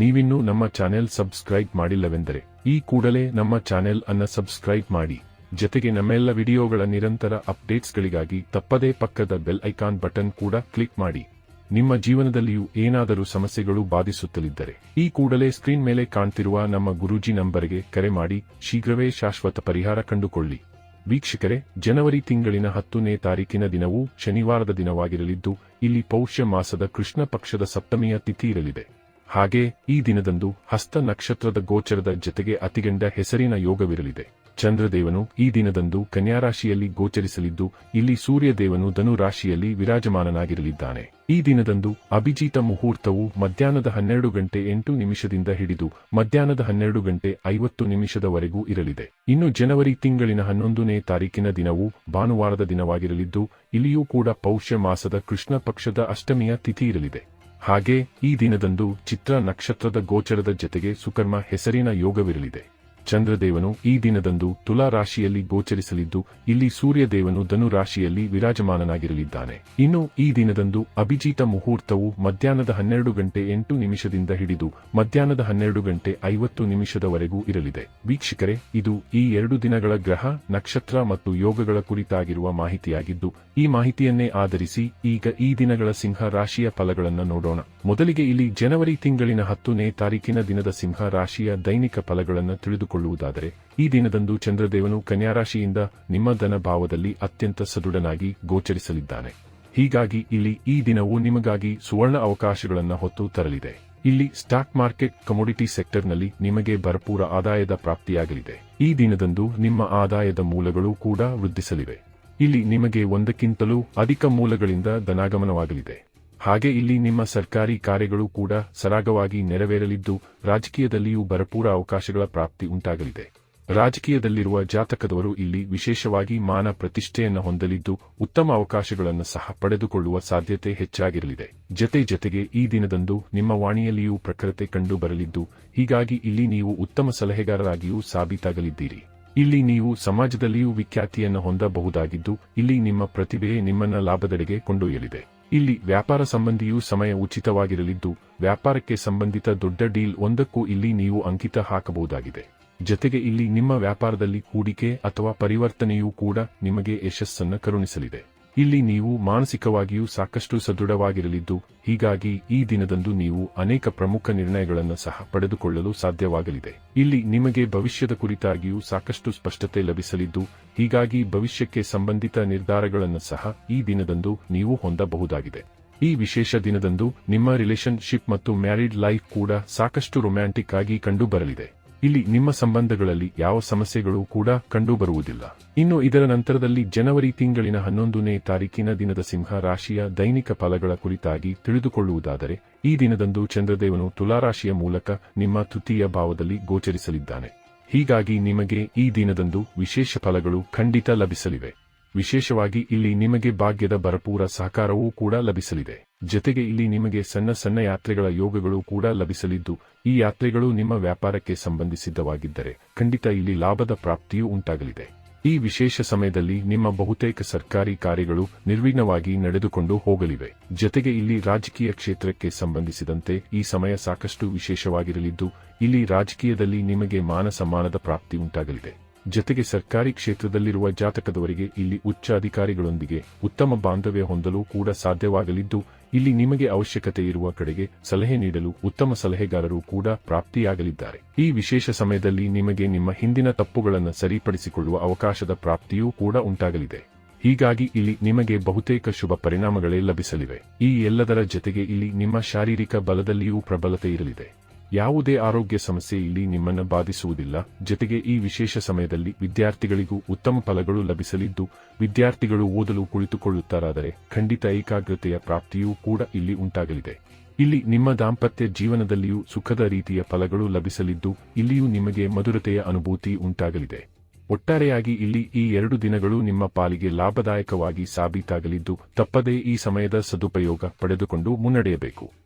ನೀವಿನ್ನೂ ನಮ್ಮ channel subscribe ಮಾಡಿಲ್ಲವೆಂದರೆ, ಈ ಕೂಡಲೇ ನಮ್ಮ ಚಾನೆಲ್ ಅನ್ನ ಸಬ್ಸ್ಕ್ರೈಬ್ ಮಾಡಿ, ಜೊತೆಗೆ ನಮ್ಮೆಲ್ಲ ವಿಡಿಯೋಗಳ ನಿರಂತರ ಅಪ್ಡೇಟ್ಸ್ಗಳಿಗಾಗಿ ತಪ್ಪದೇ ಪಕ್ಕದ ಬೆಲ್ ಐಕಾನ್ ಬಟನ್ ಕೂಡ ಕ್ಲಿಕ್ ಮಾಡಿ. ನಿಮ್ಮ ಜೀವನದಲ್ಲಿಯೂ ಏನಾದರೂ ಸಮಸ್ಯೆಗಳು ಬಾಧಿಸುತ್ತಲಿದ್ದರೆ, ಈ ಕೂಡಲೇ ಸ್ಕ್ರೀನ್ ಮೇಲೆ ಕಾಣ್ತಿರುವ ನಮ್ಮ ಗುರೂಜಿ ನಂಬರ್ಗೆ ಕರೆ ಮಾಡಿ, ಶೀಘ್ರವೇ ಶಾಶ್ವತ ಪರಿಹಾರ ಕಂಡುಕೊಳ್ಳಿ. ವೀಕ್ಷಕರೇ, ಜನವರಿ ತಿಂಗಳಿನ ಹತ್ತನೇ ತಾರೀಕಿನ ದಿನವೂ ಶನಿವಾರದ ದಿನವಾಗಿರಲಿದ್ದು, ಇಲ್ಲಿ ಪೌಷ್ಯ ಮಾಸದ ಕೃಷ್ಣ ಪಕ್ಷದ ಸಪ್ತಮಿಯ ತಿಥಿ ಇರಲಿದೆ. ಹಾಗೆ ಈ ದಿನದಂದು ಹಸ್ತ ನಕ್ಷತ್ರದ ಗೋಚರದ ಜತೆಗೆ ಅತಿಗಂಡ ಹೆಸರಿನ ಯೋಗವಿರಲಿದೆ. ಚಂದ್ರದೇವನು ಈ ದಿನದಂದು ಕನ್ಯಾರಾಶಿಯಲ್ಲಿ ಗೋಚರಿಸಲಿದ್ದು, ಇಲ್ಲಿ ಸೂರ್ಯದೇವನು ಧನು ರಾಶಿಯಲ್ಲಿ ವಿರಾಜಮಾನನಾಗಿರಲಿದ್ದಾನೆ. ಈ ದಿನದಂದು ಅಭಿಜಿತ ಮುಹೂರ್ತವು ಮಧ್ಯಾಹ್ನದ ಹನ್ನೆರಡು ಗಂಟೆ ಎಂಟು ನಿಮಿಷದಿಂದ ಹಿಡಿದು ಮಧ್ಯಾಹ್ನದ ಹನ್ನೆರಡು ಗಂಟೆ ಐವತ್ತು ನಿಮಿಷದವರೆಗೂ ಇರಲಿದೆ. ಇನ್ನು ಜನವರಿ ತಿಂಗಳಿನ ಹನ್ನೊಂದನೇ ತಾರೀಕಿನ ದಿನವು ಭಾನುವಾರದ ದಿನವಾಗಿರಲಿದ್ದು, ಇಲ್ಲಿಯೂ ಕೂಡ ಪೌಷ್ಯ ಮಾಸದ ಕೃಷ್ಣ ಪಕ್ಷದ ಅಷ್ಟಮಿಯ ತಿಥಿ ಇರಲಿದೆ. ಹಾಗೆ ಈ ದಿನದಂದು ಚಿತ್ರ ನಕ್ಷತ್ರದ ಗೋಚರದ ಜತೆಗೆ ಸುಕರ್ಮ ಹೆಸರಿನ ಯೋಗವಿರಲಿದೆ. ಚಂದ್ರದೇವನು ಈ ದಿನದಂದು ತುಲಾ ರಾಶಿಯಲ್ಲಿ ಗೋಚರಿಸಲಿದ್ದು, ಇಲ್ಲಿ ಸೂರ್ಯದೇವನು ಧನು ರಾಶಿಯಲ್ಲಿ ವಿರಾಜಮಾನನಾಗಿರಲಿದ್ದಾನೆ. ಇನ್ನು ಈ ದಿನದಂದು ಅಭಿಜಿತ ಮುಹೂರ್ತವು ಮಧ್ಯಾಹ್ನದ ಹನ್ನೆರಡು ಗಂಟೆ ಎಂಟು ನಿಮಿಷದಿಂದ ಹಿಡಿದು ಮಧ್ಯಾಹ್ನದ ಹನ್ನೆರಡು ಗಂಟೆ ಐವತ್ತು ನಿಮಿಷದವರೆಗೂ ಇರಲಿದೆ. ವೀಕ್ಷಕರೇ, ಇದು ಈ ಎರಡು ದಿನಗಳ ಗ್ರಹ, ನಕ್ಷತ್ರ ಮತ್ತು ಯೋಗಗಳ ಕುರಿತಾಗಿರುವ ಮಾಹಿತಿಯಾಗಿದ್ದು, ಈ ಮಾಹಿತಿಯನ್ನೇ ಆಧರಿಸಿ ಈಗ ಈ ದಿನಗಳ ಸಿಂಹ ರಾಶಿಯ ಫಲಗಳನ್ನು ನೋಡೋಣ. ಮೊದಲಿಗೆ ಇಲ್ಲಿ ಜನವರಿ ತಿಂಗಳಿನ ಹತ್ತನೇ ತಾರೀಕಿನ ದಿನದ ಸಿಂಹ ರಾಶಿಯ ದೈನಿಕ ಫಲಗಳನ್ನು ತಿಳಿದುಕೊಳ್ಳುವುದಾದರೆ ಈ ದಿನದಂದು ಚಂದ್ರದೇವನು ಕನ್ಯಾರಾಶಿಯಿಂದ ನಿಮ್ಮ ಧನ ಭಾವದಲ್ಲಿ ಅತ್ಯಂತ ಸದೃಢನಾಗಿ ಗೋಚರಿಸಲಿದ್ದಾನೆ. ಹೀಗಾಗಿ ಇಲ್ಲಿ ಈ ದಿನವು ನಿಮಗಾಗಿ ಸುವರ್ಣ ಅವಕಾಶಗಳನ್ನು ಹೊತ್ತು ತರಲಿದೆ. ಇಲ್ಲಿ ಸ್ಟಾಕ್ ಮಾರ್ಕೆಟ್ ಕಮೋಡಿಟಿ ಸೆಕ್ಟರ್ನಲ್ಲಿ ನಿಮಗೆ ಭರಪೂರ ಆದಾಯದ ಪ್ರಾಪ್ತಿಯಾಗಲಿದೆ. ಈ ದಿನದಂದು ನಿಮ್ಮ ಆದಾಯದ ಮೂಲಗಳು ಕೂಡ ವೃದ್ಧಿಸಲಿವೆ. ಇಲ್ಲಿ ನಿಮಗೆ ಒಂದಕ್ಕಿಂತಲೂ ಅಧಿಕ ಮೂಲಗಳಿಂದ ಧನಾಗಮನವಾಗಲಿದೆ. ಹಾಗೆ ಇಲ್ಲಿ ನಿಮ್ಮ ಸರ್ಕಾರಿ ಕಾರ್ಯಗಳು ಕೂಡ ಸರಾಗವಾಗಿ ನೆರವೇರಲಿದ್ದು, ರಾಜಕೀಯದಲ್ಲಿಯೂ ಭರಪೂರ ಅವಕಾಶಗಳ ಪ್ರಾಪ್ತಿ ಉಂಟಾಗಲಿದೆ. ರಾಜಕೀಯದಲ್ಲಿರುವ ಜಾತಕದವರು ಇಲ್ಲಿ ವಿಶೇಷವಾಗಿ ಮಾನ ಪ್ರತಿಷ್ಠೆಯನ್ನು ಹೊಂದಲಿದ್ದು, ಉತ್ತಮ ಅವಕಾಶಗಳನ್ನು ಸಹ ಪಡೆದುಕೊಳ್ಳುವ ಸಾಧ್ಯತೆ ಹೆಚ್ಚಾಗಿರಲಿದೆ. ಜತೆ ಜತೆಗೆ ಈ ದಿನದಂದು ನಿಮ್ಮ ವಾಣಿಯಲ್ಲಿಯೂ ಪ್ರಖರತೆ ಕಂಡು ಬರಲಿದ್ದು ಹೀಗಾಗಿ ಇಲ್ಲಿ ನೀವು ಉತ್ತಮ ಸಲಹೆಗಾರರಾಗಿಯೂ ಸಾಬೀತಾಗಲಿದ್ದೀರಿ. ಇಲ್ಲಿ ನೀವು ಸಮಾಜದಲ್ಲಿಯೂ ವಿಖ್ಯಾತಿಯನ್ನು ಹೊಂದಬಹುದಾಗಿದ್ದು, ಇಲ್ಲಿ ನಿಮ್ಮ ಪ್ರತಿಭೆಯೇ ನಿಮ್ಮನ್ನ ಲಾಭದೆಡೆಗೆ ಕೊಂಡೊಯ್ಯಲಿದೆ. ಇಲ್ಲಿ ವ್ಯಾಪಾರ ಸಂಬಂಧಿಯೂ ಸಮಯ ಉಚಿತವಾಗಿರಲಿದ್ದು, ವ್ಯಾಪಾರಕ್ಕೆ ಸಂಬಂಧಿತ ದೊಡ್ಡ ಡೀಲ್ ಒಂದಕ್ಕೂ ಇಲ್ಲಿ ನೀವು ಅಂಕಿತ ಹಾಕಬಹುದಾಗಿದೆ. ಜತೆಗೆ ಇಲ್ಲಿ ನಿಮ್ಮ ವ್ಯಾಪಾರದಲ್ಲಿ ಹೂಡಿಕೆ ಅಥವಾ ಪರಿವರ್ತನೆಯೂ ಕೂಡ ನಿಮಗೆ ಯಶಸ್ಸನ್ನು ಕರುಣಿಸಲಿದೆ. ಇಲ್ಲಿ ನೀವು ಮಾನಸಿಕವಾಗಿಯೂ ಸಾಕಷ್ಟು ಸದೃಢವಾಗಿರಲಿದ್ದು, ಹೀಗಾಗಿ ಈ ದಿನದಂದು ನೀವು ಅನೇಕ ಪ್ರಮುಖ ನಿರ್ಣಯಗಳನ್ನು ಸಹ ಪಡೆದುಕೊಳ್ಳಲು ಸಾಧ್ಯವಾಗಲಿದೆ. ಇಲ್ಲಿ ನಿಮಗೆ ಭವಿಷ್ಯದ ಕುರಿತಾಗಿಯೂ ಸಾಕಷ್ಟು ಸ್ಪಷ್ಟತೆ ಲಭಿಸಲಿದ್ದು, ಹೀಗಾಗಿ ಭವಿಷ್ಯಕ್ಕೆ ಸಂಬಂಧಿತ ನಿರ್ಧಾರಗಳನ್ನು ಸಹ ಈ ದಿನದಂದು ನೀವು ಹೊಂದಬಹುದಾಗಿದೆ. ಈ ವಿಶೇಷ ದಿನದಂದು ನಿಮ್ಮ ರಿಲೇಶನ್ಶಿಪ್ ಮತ್ತು ಮ್ಯಾರಿಡ್ ಲೈಫ್ ಕೂಡ ಸಾಕಷ್ಟು ರೊಮ್ಯಾಂಟಿಕ್ ಆಗಿ ಕಂಡುಬರಲಿದೆ. ಇಲ್ಲಿ ನಿಮ್ಮ ಸಂಬಂಧಗಳಲ್ಲಿ ಯಾವ ಸಮಸ್ಯೆಗಳು ಕೂಡ ಕಂಡುಬರುವುದಿಲ್ಲ. ಇನ್ನು ಇದರ ನಂತರದಲ್ಲಿ ಜನವರಿ ತಿಂಗಳಿನ ಹನ್ನೊಂದನೇ ತಾರೀಕಿನ ದಿನದ ಸಿಂಹ ರಾಶಿಯ ದೈನಿಕ ಫಲಗಳ ಕುರಿತಾಗಿ ತಿಳಿದುಕೊಳ್ಳುವುದಾದರೆ, ಈ ದಿನದಂದು ಚಂದ್ರದೇವನು ತುಲಾರಾಶಿಯ ಮೂಲಕ ನಿಮ್ಮ ತೃತೀಯ ಭಾವದಲ್ಲಿ ಗೋಚರಿಸಲಿದ್ದಾನೆ. ಹೀಗಾಗಿ ನಿಮಗೆ ಈ ದಿನದಂದು ವಿಶೇಷ ಫಲಗಳು ಖಂಡಿತ ಲಭಿಸಲಿವೆ. ವಿಶೇಷವಾಗಿ ಇಲ್ಲಿ ನಿಮಗೆ ಭಾಗ್ಯದ ಭರಪೂರ ಸಹಕಾರವೂ ಕೂಡ ಲಭಿಸಲಿದೆ. ಜತೆಗೆ ಇಲ್ಲಿ ನಿಮಗೆ ಸಣ್ಣ ಸಣ್ಣ ಯಾತ್ರೆಗಳ ಯೋಗಗಳು ಕೂಡ ಲಭಿಸಲಿದ್ದು, ಈ ಯಾತ್ರೆಗಳು ನಿಮ್ಮ ವ್ಯಾಪಾರಕ್ಕೆ ಸಂಬಂಧಿಸಿದ್ದವಾಗಿದ್ದರೆ ಖಂಡಿತ ಇಲ್ಲಿ ಲಾಭದ ಪ್ರಾಪ್ತಿಯೂ ಉಂಟಾಗಲಿದೆ. ಈ ವಿಶೇಷ ಸಮಯದಲ್ಲಿ ನಿಮ್ಮ ಬಹುತೇಕ ಸರ್ಕಾರಿ ಕಾರ್ಯಗಳು ನಿರ್ವಿಘ್ನವಾಗಿ ನಡೆದುಕೊಂಡು ಹೋಗಲಿವೆ. ಜತೆಗೆ ಇಲ್ಲಿ ರಾಜಕೀಯ ಕ್ಷೇತ್ರಕ್ಕೆ ಸಂಬಂಧಿಸಿದಂತೆ ಈ ಸಮಯ ಸಾಕಷ್ಟು ವಿಶೇಷವಾಗಿರಲಿದ್ದು, ಇಲ್ಲಿ ರಾಜಕೀಯದಲ್ಲಿ ನಿಮಗೆ ಮಾನ ಸಮ್ಮಾನದ ಪ್ರಾಪ್ತಿ ಉಂಟಾಗಲಿದೆ. ಜತೆಗೆ ಸರ್ಕಾರಿ ಕ್ಷೇತ್ರದಲ್ಲಿರುವ ಜಾತಕದವರಿಗೆ ಇಲ್ಲಿ ಉಚ್ಚ ಅಧಿಕಾರಿಗಳೊಂದಿಗೆ ಉತ್ತಮ ಬಾಂಧವ್ಯ ಹೊಂದಲು ಕೂಡ ಸಾಧ್ಯವಾಗಲಿದ್ದು, ಇಲ್ಲಿ ನಿಮಗೆ ಅವಶ್ಯಕತೆ ಇರುವ ಕಡೆಗೆ ಸಲಹೆ ನೀಡಲು ಉತ್ತಮ ಸಲಹೆಗಾರರು ಕೂಡ ಪ್ರಾಪ್ತಿಯಾಗಲಿದ್ದಾರೆ. ಈ ವಿಶೇಷ ಸಮಯದಲ್ಲಿ ನಿಮಗೆ ನಿಮ್ಮ ಹಿಂದಿನ ತಪ್ಪುಗಳನ್ನು ಸರಿಪಡಿಸಿಕೊಳ್ಳುವ ಅವಕಾಶದ ಪ್ರಾಪ್ತಿಯೂ ಕೂಡ ಉಂಟಾಗಲಿದೆ. ಹೀಗಾಗಿ ಇಲ್ಲಿ ನಿಮಗೆ ಬಹುತೇಕ ಶುಭ ಪರಿಣಾಮಗಳೇ ಲಭಿಸಲಿವೆ. ಈ ಎಲ್ಲದರ ಜತೆಗೆ ಇಲ್ಲಿ ನಿಮ್ಮ ಶಾರೀರಿಕ ಬಲದಲ್ಲಿಯೂ ಪ್ರಬಲತೆ ಇರಲಿದೆ. ಯಾವುದೇ ಆರೋಗ್ಯ ಸಮಸ್ಯೆ ಇಲ್ಲಿ ನಿಮ್ಮನ್ನು ಬಾಧಿಸುವುದಿಲ್ಲ. ಜೊತೆಗೆ ಈ ವಿಶೇಷ ಸಮಯದಲ್ಲಿ ವಿದ್ಯಾರ್ಥಿಗಳಿಗೂ ಉತ್ತಮ ಫಲಗಳು ಲಭಿಸಲಿದ್ದು, ವಿದ್ಯಾರ್ಥಿಗಳು ಓದಲು ಕುಳಿತುಕೊಳ್ಳುತ್ತಾರಾದರೆ ಖಂಡಿತ ಏಕಾಗ್ರತೆಯ ಪ್ರಾಪ್ತಿಯೂ ಕೂಡ ಇಲ್ಲಿ ಉಂಟಾಗಲಿದೆ. ಇಲ್ಲಿ ನಿಮ್ಮ ದಾಂಪತ್ಯ ಜೀವನದಲ್ಲಿಯೂ ಸುಖದ ರೀತಿಯ ಫಲಗಳು ಲಭಿಸಲಿದ್ದು, ಇಲ್ಲಿಯೂ ನಿಮಗೆ ಮಧುರತೆಯ ಅನುಭೂತಿ ಉಂಟಾಗಲಿದೆ. ಒಟ್ಟಾರೆಯಾಗಿ ಇಲ್ಲಿ ಈ ಎರಡು ದಿನಗಳು ನಿಮ್ಮ ಪಾಲಿಗೆ ಲಾಭದಾಯಕವಾಗಿ ಸಾಬೀತಾಗಲಿದ್ದು, ತಪ್ಪದೇ ಈ ಸಮಯದ ಸದುಪಯೋಗ ಪಡೆದುಕೊಂಡು ಮುನ್ನಡೆಯಬೇಕು.